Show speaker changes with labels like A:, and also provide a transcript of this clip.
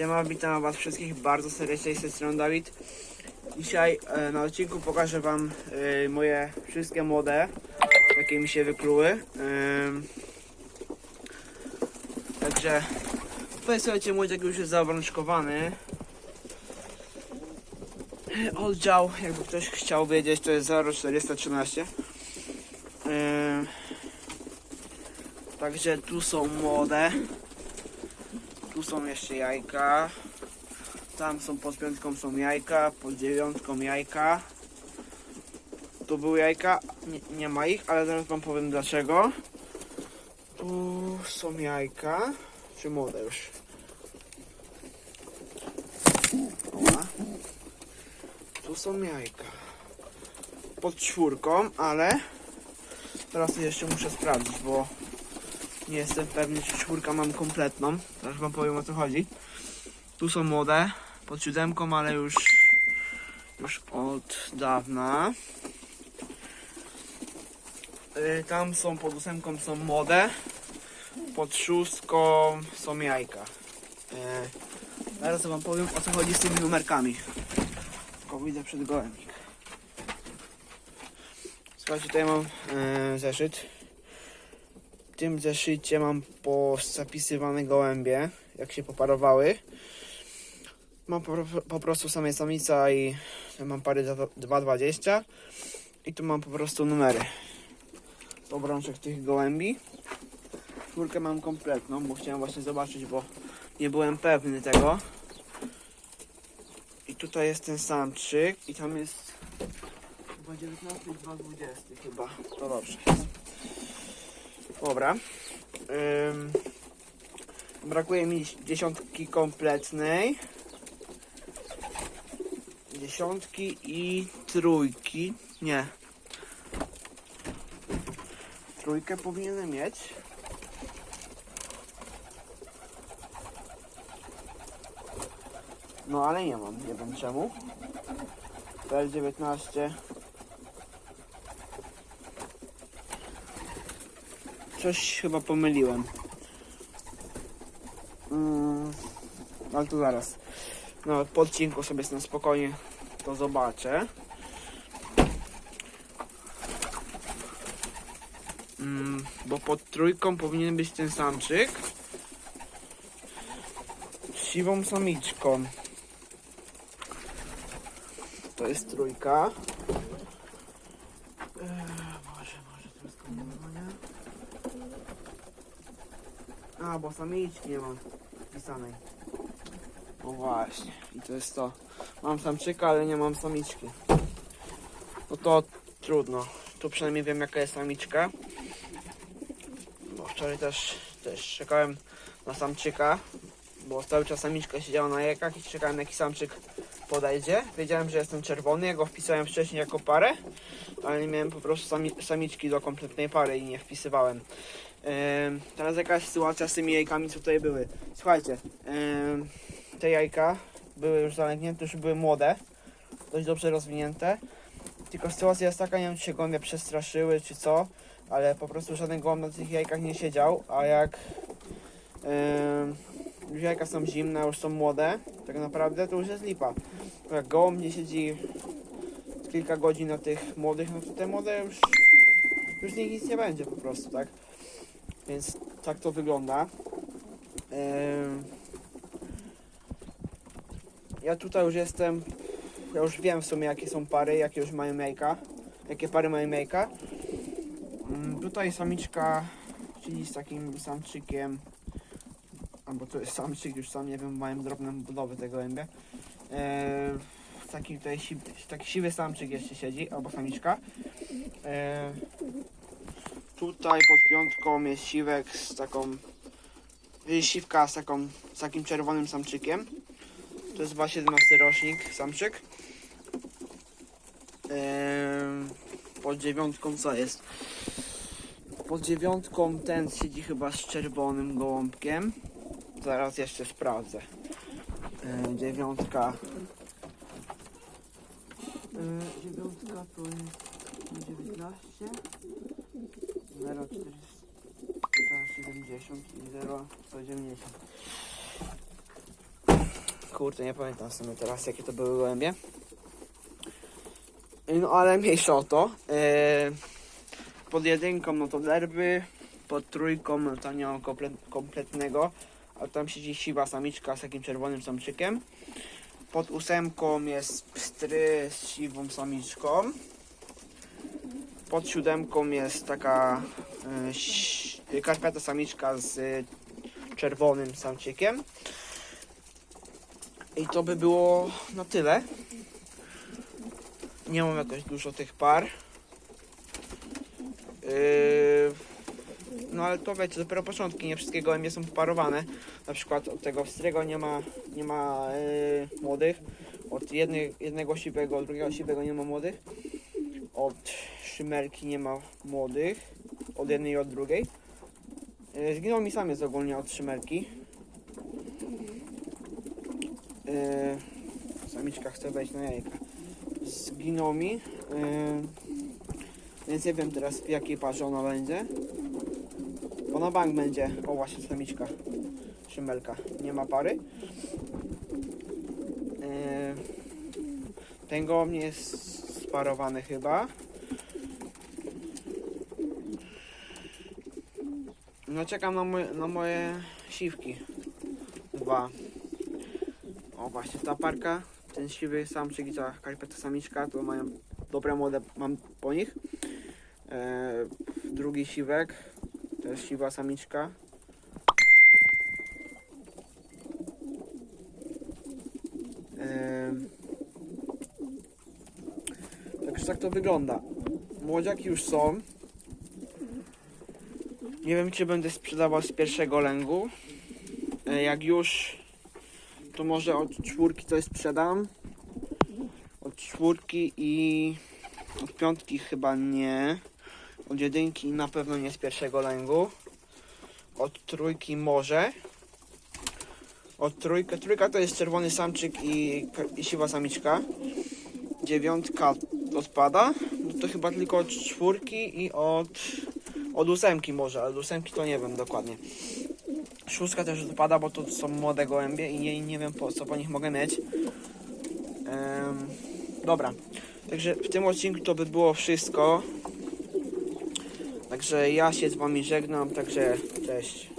A: Siema, witam was wszystkich bardzo serdecznie, z tej strony Dawid. Dzisiaj e, na odcinku pokażę wam e, moje wszystkie młode, jakie mi się wykluły. Ym, także tutaj słuchajcie, młodziek już jest zaobrączkowany. Oddział, jakby ktoś chciał wiedzieć, to jest 0413. Ym, Także tu są młode. Tu są jeszcze jajka. Tam są pod piątką są jajka, pod dziewiątką jajka. Tu były jajka, nie, nie ma ich, ale zaraz wam powiem dlaczego. Tu są jajka, czy młode już? Tu są jajka. Pod czwórką, ale teraz jeszcze muszę sprawdzić, bo nie jestem pewny, czy czwórka mam kompletną. Teraz wam powiem o co chodzi. Tu są młode, pod siódemką, ale już, już od dawna. Y, Tam są pod ósemką są młode, pod szóstką są jajka. Y, Zaraz wam powiem o co chodzi z tymi numerkami. Tylko widzę przed gołębnik. Słuchajcie, tutaj mam y, zeszyt. Tym zeszycie mam zapisywane gołębie, jak się poparowały. Mam po, po prostu same samica i mam pary za 2,20 i tu mam po prostu numery obrączek tych gołębi. Czwórkę mam kompletną, bo chciałem właśnie zobaczyć, bo nie byłem pewny tego. I tutaj jest ten samczyk i tam jest chyba 19 i 2,20 chyba. To dobrze. Dobra. Ym, brakuje mi dziesiątki kompletnej. Dziesiątki i trójki. Nie. Trójkę powinienem mieć. No ale nie mam, nie wiem czemu. PL19 Coś chyba pomyliłem. Mm, ale to zaraz. No, po odcinku sobie na spokojnie to zobaczę. Mm, bo pod trójką powinien być ten samczyk. Z siwą samiczką. To jest trójka. Eee, może, może to jest. A, bo samiczki nie mam wpisanej. No właśnie, i to jest to. Mam samczyka, ale nie mam samiczki. No to trudno. Tu przynajmniej wiem jaka jest samiczka. Bo wczoraj też, też czekałem na samczyka, bo cały czas samiczka siedziała na jajkach i czekałem jaki samczyk podejdzie. Wiedziałem, że jestem czerwony, ja go wpisałem wcześniej jako parę, ale nie miałem po prostu sami, samiczki do kompletnej pary i nie wpisywałem. Teraz jakaś sytuacja z tymi jajkami, co tutaj były. Słuchajcie, te jajka były już zalegnięte, już były młode, dość dobrze rozwinięte. Tylko sytuacja jest taka, nie wiem czy się gołębie przestraszyły czy co, ale po prostu żaden gołąb na tych jajkach nie siedział, a jak już jajka są zimne, już są młode, tak naprawdę to już jest lipa. Jak gołąb nie siedzi kilka godzin na tych młodych, no to te młode już, już nic nie będzie po prostu, tak? Więc tak to wygląda. Ja tutaj już jestem, ja już wiem w sumie jakie są pary, jakie już mają jajka, jakie pary mają jajka. Mm, Tutaj samiczka, czyli z takim samczykiem, albo to jest samczyk, już sam nie wiem, mają drobną budowę tego gołębia. Taki tutaj taki siwy samczyk jeszcze siedzi, albo samiczka. Tutaj pod piątką jest siwek z taką, siwka z taką, z takim czerwonym samczykiem. To jest 2,17 rocznik, samczyk. Eee, pod dziewiątką co jest? Pod dziewiątką ten siedzi chyba z czerwonym gołąbkiem. Zaraz jeszcze sprawdzę. Eee, dziewiątka. Eee, dziewiątka to jest 19. 0,470 i 0,190. Kurde, nie pamiętam w sumie teraz, jakie to były gołębie. No ale mniejsza o to. E, pod jedynką no to derby, pod trójką no to nie kompletnego, a tam siedzi siwa samiczka z takim czerwonym samczykiem. Pod ósemką jest pstry z siwą samiczką. Pod siódemką jest taka e, ś- karpiata samiczka z e, czerwonym samczykiem. I to by było na tyle. Nie mam jakoś dużo tych par. Yy, no ale to wiecie, dopiero początki, nie wszystkie gołębie są parowane. Na przykład od tego pstrego nie ma, nie ma yy, młodych. Od jednej, jednego siwego, od drugiego siwego nie ma młodych. Od szymerki nie ma młodych. Od jednej i od drugiej. Yy, zginął mi sam jest ogólnie od szymerki. Yy, samiczka chce wejść na jajka. Zginął mi. Yy, więc nie wiem teraz w jakiej parze ona będzie. Bo na bank będzie. O właśnie samiczka. Szymelka. Nie ma pary. Ten gołąb nie jest sparowany chyba. No czekam na moje, na moje siwki. Dwa. O właśnie ta parka, ten siwy samczyk i ta karpeta samiczka, to mają dobre młode, mam po nich. E, drugi siwek, to jest siwa samiczka. Tak to wygląda. Młodziaki już są. Nie wiem, czy będę sprzedawał z pierwszego lęgu. E, Jak już to może od czwórki coś sprzedam. Od czwórki i od piątki chyba nie. Od jedynki na pewno nie z pierwszego lęgu. Od trójki może. Od trójka, trójka to jest czerwony samczyk i, i siwa samiczka. Dziewiątka odpada. No to chyba tylko od czwórki i od, od ósemki może, ale od ósemki to nie wiem dokładnie. Szóstka też odpada, bo to są młode gołębie i nie, nie wiem po co po nich mogę mieć. Em, dobra, także w tym odcinku to by było wszystko. Także ja się z wami żegnam, także cześć.